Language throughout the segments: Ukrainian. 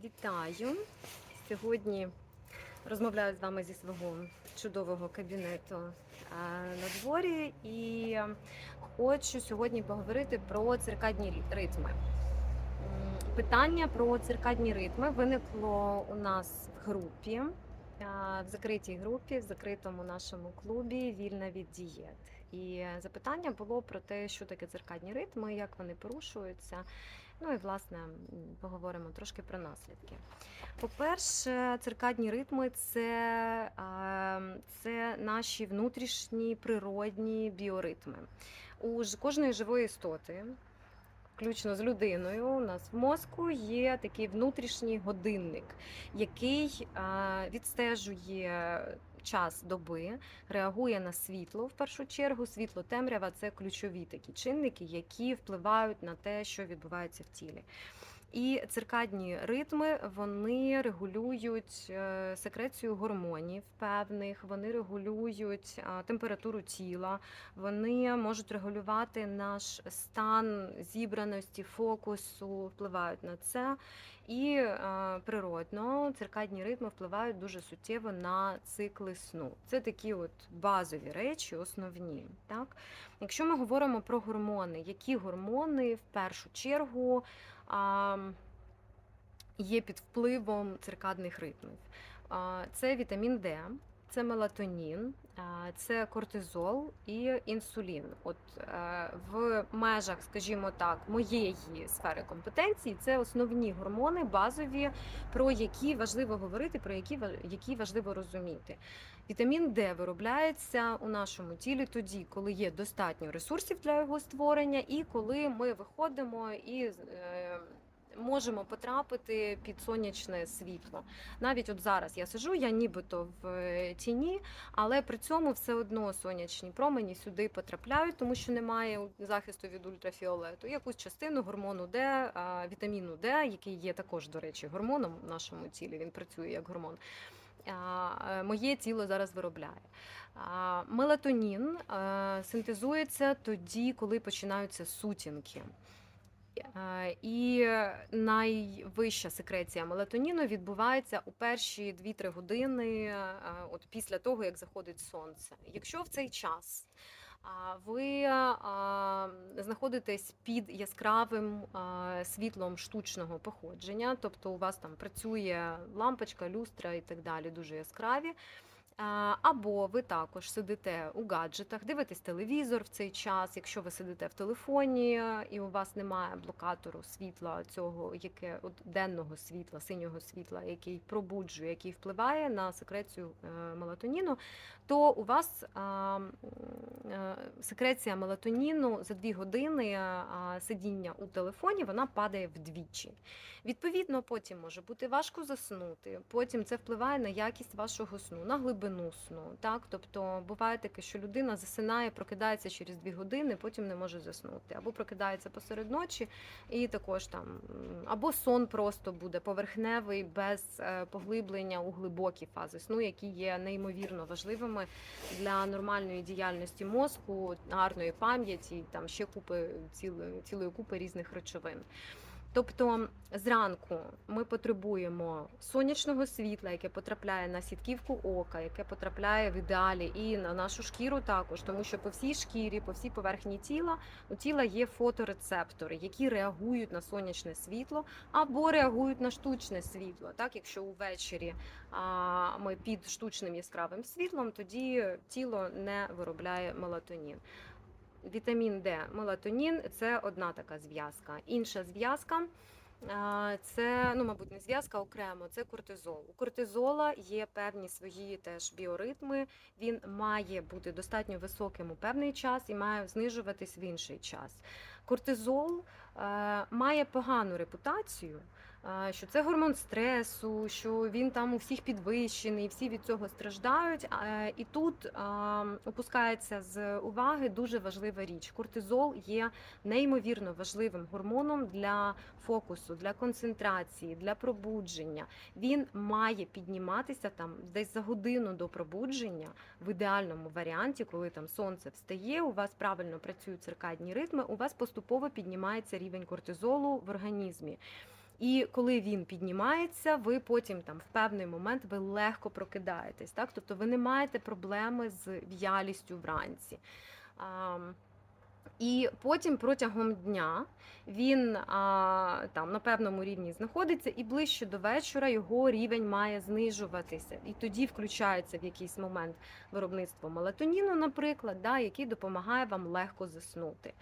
Вітаю! Сьогодні розмовляю з вами зі свого чудового кабінету е, на дворі і хочу сьогодні поговорити про циркадні ритми. Питання про циркадні ритми виникло у нас в групі, е, в закритій групі, в закритому нашому клубі Вільна від дієт. І запитання було про те, що таке циркадні ритми, як вони порушуються. Ну і власне поговоримо трошки про наслідки. По-перше, циркадні ритми це, це наші внутрішні природні біоритми. У кожної живої істоти, включно з людиною, у нас в мозку є такий внутрішній годинник, який відстежує час доби, реагує на світло в першу чергу. Світло темрява це ключові такі чинники, які впливають на те, що відбувається в тілі. І циркадні ритми вони регулюють е, секрецію гормонів певних, вони регулюють температуру тіла, вони можуть регулювати наш стан зібраності, фокусу, впливають на це. І е, природно циркадні ритми впливають дуже суттєво на цикли сну. Це такі от базові речі, основні. Так? Якщо ми говоримо про гормони, які гормони в першу чергу є під впливом циркадних ритмів. Це вітамін Д, це мелатонін, це кортизол і інсулін. От е, в межах, скажімо так, моєї сфери компетенції це основні гормони, базові, про які важливо говорити, про які які важливо розуміти. Вітамін Д виробляється у нашому тілі тоді, коли є достатньо ресурсів для його створення, і коли ми виходимо і можемо потрапити під сонячне світло. Навіть от зараз я сижу, я нібито в е, тіні, але при цьому все одно сонячні промені сюди потрапляють, тому що немає захисту від ультрафіолету. Якусь частину гормону Д, вітаміну Д, який є також, до речі, гормоном в нашому тілі. Він працює як гормон. е, Моє тіло зараз виробляє. Мелатонін е, синтезується тоді, коли починаються сутінки. Е, І найвища секреція мелатоніну відбувається у перші 2-3 години е, от після того, як заходить сонце. Якщо в цей час ви а, знаходитесь під яскравим світлом штучного походження, тобто у вас там працює лампочка, люстра і так далі, дуже яскраві. Або ви також сидите у гаджетах, дивитесь телевізор в цей час. Якщо ви сидите в телефоні е, і у вас немає блокатору світла цього, яке от денного світла, синього світла, який пробуджує, який впливає на секрецію е, мелатоніну, то у вас е, секреція мелатоніну за дві години сидіння у телефоні вона падає вдвічі. Відповідно, потім може бути важко заснути. Потім це впливає на якість вашого сну, на глибину сну. Так, тобто буває таке, що людина засинає, прокидається через дві години, потім не може заснути, або прокидається посеред ночі, і також там або сон просто буде поверхневий, без е, поглиблення у глибокі фази сну, які є неймовірно важливими для нормальної діяльності мозку, гарної пам'яті, там ще купи цілої, цілої купи різних речовин. Тобто зранку ми потребуємо сонячного світла, яке потрапляє на сітківку ока, яке потрапляє в ідеалі і на нашу шкіру також, тому що по всій шкірі, по всій поверхні тіла у тіла є фоторецептори, які реагують на сонячне світло або реагують на штучне світло. Так, якщо увечері а, ми під штучним яскравим світлом, тоді тіло не виробляє мелатонін. Вітамін Д, мелатонін це одна така зв'язка. Інша зв'язка це, ну, мабуть, не зв'язка окремо, це кортизол. У кортизола є певні свої теж біоритми. Він має бути достатньо високим у певний час і має знижуватись в інший час. Кортизол е, має погану репутацію. Що це гормон стресу, що він там у всіх підвищений, всі від цього страждають. І тут опускається з уваги дуже важлива річ. Кортизол є неймовірно важливим гормоном для фокусу, для концентрації, для пробудження. Він має підніматися там десь за годину до пробудження в ідеальному варіанті, коли там сонце встає, у вас правильно працюють циркадні ритми, у вас поступово піднімається рівень кортизолу в організмі. І коли він піднімається, ви потім там в певний момент ви легко прокидаєтесь. Так? Тобто ви не маєте проблеми з в'ялістю вранці. А, і потім протягом дня він а, там на певному рівні знаходиться, і ближче до вечора його рівень має знижуватися. І тоді включається в якийсь момент виробництво мелатоніну, наприклад, да, який допомагає вам легко заснути.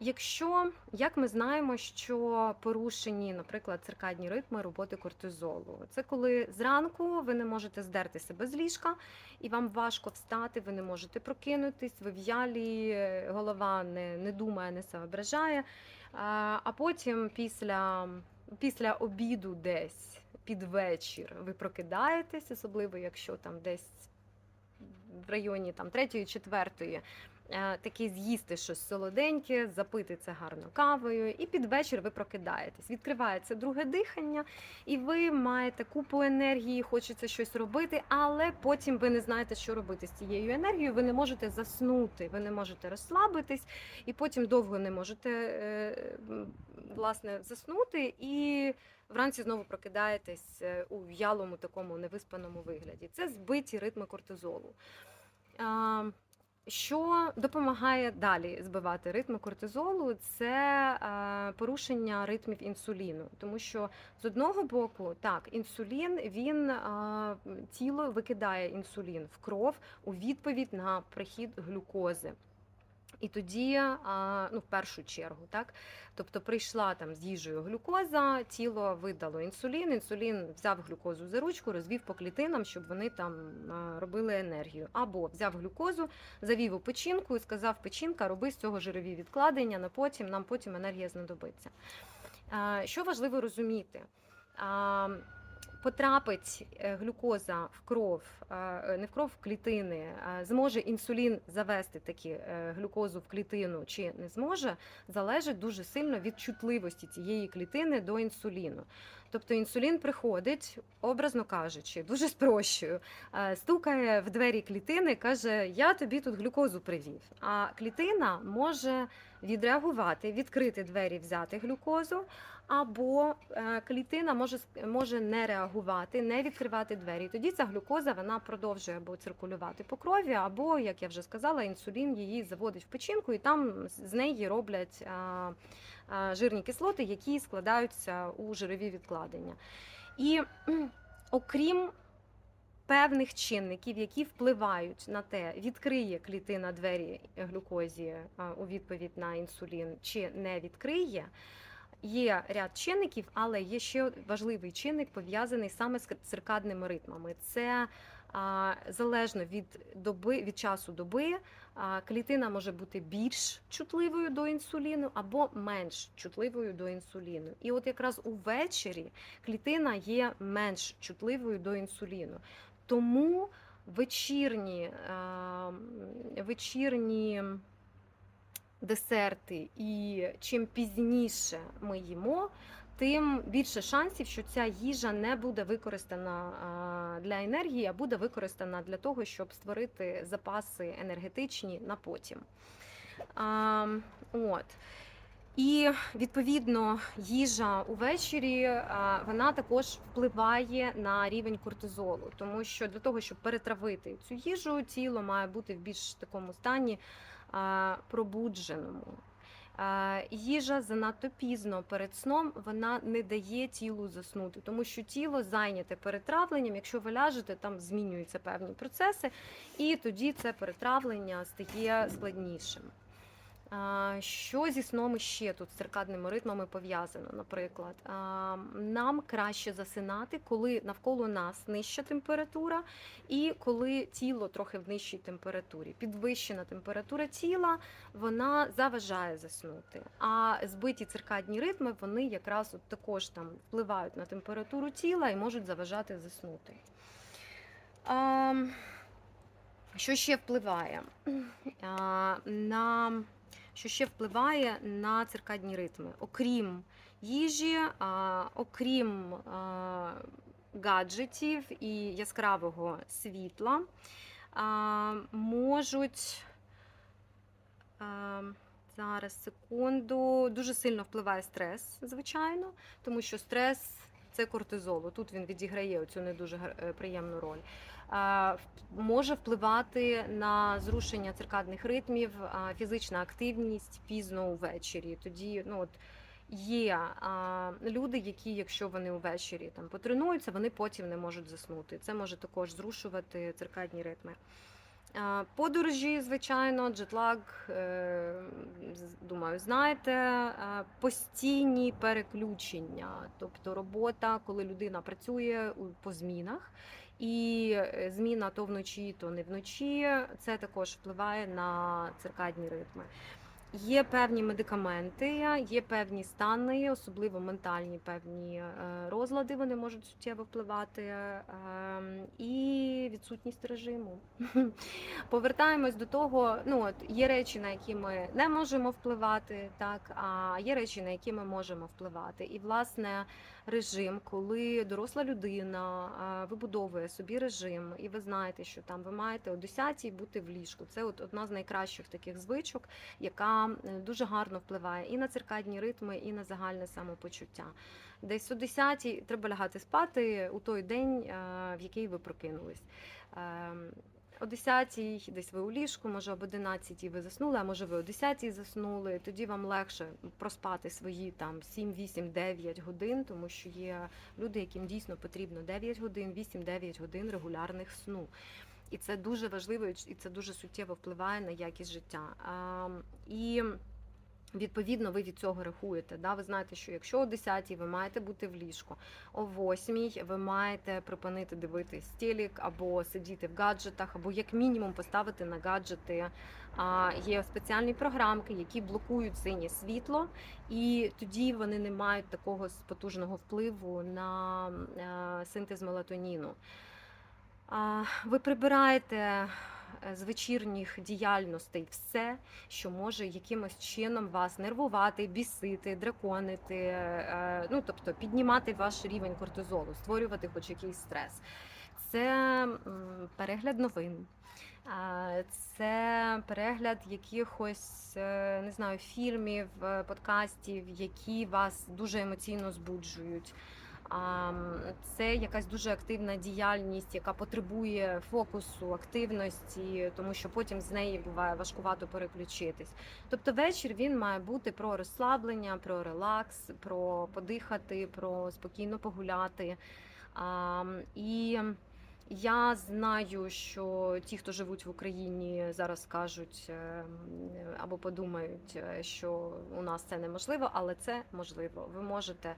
Якщо, як ми знаємо, що порушені, наприклад, циркадні ритми роботи кортизолу, це коли зранку ви не можете здерти себе з ліжка, і вам важко встати, ви не можете прокинутись, ви в'ялі, голова не, не думає, не соображає. А потім після, після обіду десь під вечір ви прокидаєтесь, особливо якщо там десь в районі там третьої, четвертої. Е, Таки з'їсти щось солоденьке, запити це гарно кавою, і під вечір ви прокидаєтесь. Відкривається друге дихання, і ви маєте купу енергії, хочеться щось робити, але потім ви не знаєте, що робити з цією енергією. Ви не можете заснути, ви не можете розслабитись, і потім довго не можете е, власне заснути. І вранці знову прокидаєтесь е, у в'ялому такому невиспаному вигляді. Це збиті ритми кортизолу. Що допомагає далі збивати ритми кортизолу? Це е, порушення ритмів інсуліну, тому що з одного боку, так, інсулін він е, тіло викидає інсулін в кров у відповідь на прихід глюкози. І тоді, ну, в першу чергу, так, тобто прийшла там з їжею глюкоза, тіло видало інсулін, інсулін взяв глюкозу за ручку, розвів по клітинам, щоб вони там робили енергію. Або взяв глюкозу, завів у печінку і сказав, печінка, роби з цього жирові відкладення, на потім, нам потім енергія знадобиться. Що важливо розуміти? Потрапить е, глюкоза в кров, е, не в кров, в клітини, зможе інсулін завести таки е, глюкозу в клітину чи не зможе, залежить дуже сильно від чутливості цієї клітини до інсуліну. Тобто інсулін приходить, образно кажучи, дуже спрощую, е, стукає в двері клітини, каже: Я тобі тут глюкозу привів. А клітина може відреагувати, відкрити двері, взяти глюкозу. Або е, клітина може може не реагувати, не відкривати двері. Тоді ця глюкоза вона продовжує або циркулювати по крові, або, як я вже сказала, інсулін її заводить в печінку, і там з- неї роблять жирні кислоти, які складаються у жирові відкладення. І окрім певних чинників, які впливають на те, відкриє клітина двері глюкозі у відповідь на інсулін, чи не відкриє. Є ряд чинників, але є ще важливий чинник пов'язаний саме з циркадними ритмами. Це а, залежно від доби від часу доби. а, Клітина може бути більш чутливою до інсуліну або менш чутливою до інсуліну. І от якраз увечері клітина є менш чутливою до інсуліну. Тому вечірні, а, вечірні десерти, і чим пізніше ми їмо, тим більше шансів, що ця їжа не буде використана для енергії, а буде використана для того, щоб створити запаси енергетичні на потім. От. І відповідно їжа увечері вона також впливає на рівень кортизолу, тому що для того, щоб перетравити цю їжу, тіло має бути в більш такому стані пробудженому. Їжа занадто пізно перед сном вона не дає тілу заснути, тому що тіло зайняте перетравленням. Якщо ви ляжете, там змінюються певні процеси, і тоді це перетравлення стає складнішим. Що зі сном ще тут з циркадними ритмами пов'язано? Наприклад, нам краще засинати, коли навколо нас нижча температура, і коли тіло трохи в нижчій температурі. Підвищена температура тіла вона заважає заснути. А збиті циркадні ритми вони якраз от також там впливають на температуру тіла і можуть заважати заснути. Що ще впливає? На що ще впливає на циркадні ритми, окрім їжі, окрім гаджетів і яскравого світла, можуть. Зараз секунду. Дуже сильно впливає стрес, звичайно, тому що стрес це кортизол. Тут він відіграє цю не дуже е, приємну роль. А, Може впливати на зрушення циркадних ритмів, фізична активність пізно увечері. Тоді, ну от. Є а, люди, які, якщо вони увечері там потренуються, вони потім не можуть заснути. Це може також зрушувати циркадні ритми. А, Подорожі, звичайно, джетлаг, е, думаю, знаєте, е, постійні переключення, тобто робота, коли людина працює по змінах. І е, зміна то вночі, то не вночі. Це також впливає на циркадні ритми. Є певні медикаменти, є певні стани, особливо ментальні певні е, розлади, вони можуть суттєво впливати, ем, і відсутність режиму. Повертаємось до того, ну от є речі, на які ми не можемо впливати, так а є речі, на які ми можемо впливати. І власне режим, коли доросла людина вибудовує собі режим, і ви знаєте, що там ви маєте о 10 бути в ліжку. Це от одна з найкращих таких звичок, яка е, дуже гарно впливає і на циркадні ритми, і на загальне самопочуття. Десь о 10 треба лягати спати у той день, е, в який ви прокинулись. Ем, О 10 десь ви у ліжку, може об 11 ви заснули, а може ви о 10 заснули. Тоді вам легше проспати свої там 7, 8, 9 годин, тому що є люди, яким дійсно потрібно 9 годин, 8-9 годин регулярних сну. І це дуже важливо, і це дуже суттєво впливає на якість життя. А, і Відповідно, ви від цього рахуєте. Да? Ви знаєте, що якщо о 10 ви маєте бути в ліжку, о 8 ви маєте припинити дивитись телек або сидіти в гаджетах, або як мінімум поставити на гаджети. А, Є спеціальні програмки, які блокують синє світло, і тоді вони не мають такого потужного впливу на е, синтез мелатоніну. А, Ви прибираєте з вечірніх діяльностей все, що може якимось чином вас нервувати, бісити, драконити, е, ну тобто піднімати ваш рівень кортизолу, створювати хоч якийсь стрес. Це перегляд новин. Це перегляд якихось е, не знаю фільмів, е, подкастів, які вас дуже емоційно збуджують. Це якась дуже активна діяльність, яка потребує фокусу, активності, тому що потім з неї буває важкувато переключитись. Тобто вечір він має бути про розслаблення, про релакс, про подихати, про спокійно погуляти. І я знаю, що ті, хто живуть в Україні, зараз кажуть е, або подумають, е, що у нас це неможливо, але це можливо. Ви можете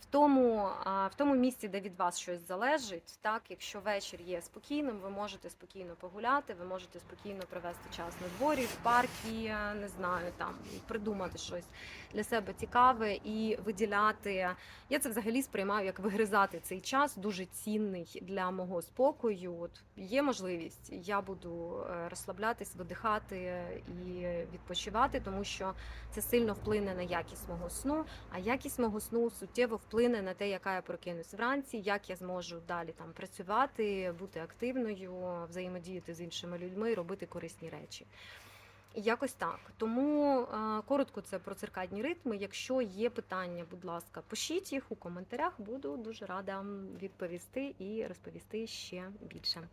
в тому, в тому місці, де від вас щось залежить, так, якщо вечір є спокійним, ви можете спокійно погуляти, ви можете спокійно провести час на дворі, в паркі, не знаю, там придумати щось для себе цікаве і виділяти. Я це взагалі сприймаю як вигризати цей час, дуже цінний для мого спокою. От є можливість, я буду е, розслаблятись, видихати і відпочивати, тому що це сильно вплине на якість мого сну. А якість мого сну суттєво вплине на те, яка я прокинусь вранці, як я зможу далі там працювати, бути активною, взаємодіяти з іншими людьми, робити корисні речі. Якось так. Тому е, коротко це про циркадні ритми. Якщо є питання, будь ласка, пишіть їх у коментарях. Буду дуже рада відповісти і розповісти ще більше.